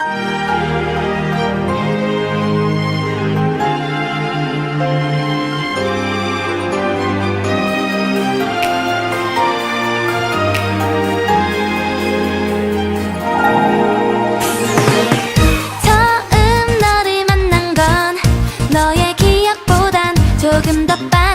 처음 너를 만난 건 너의 기억보단 조금 더 빨리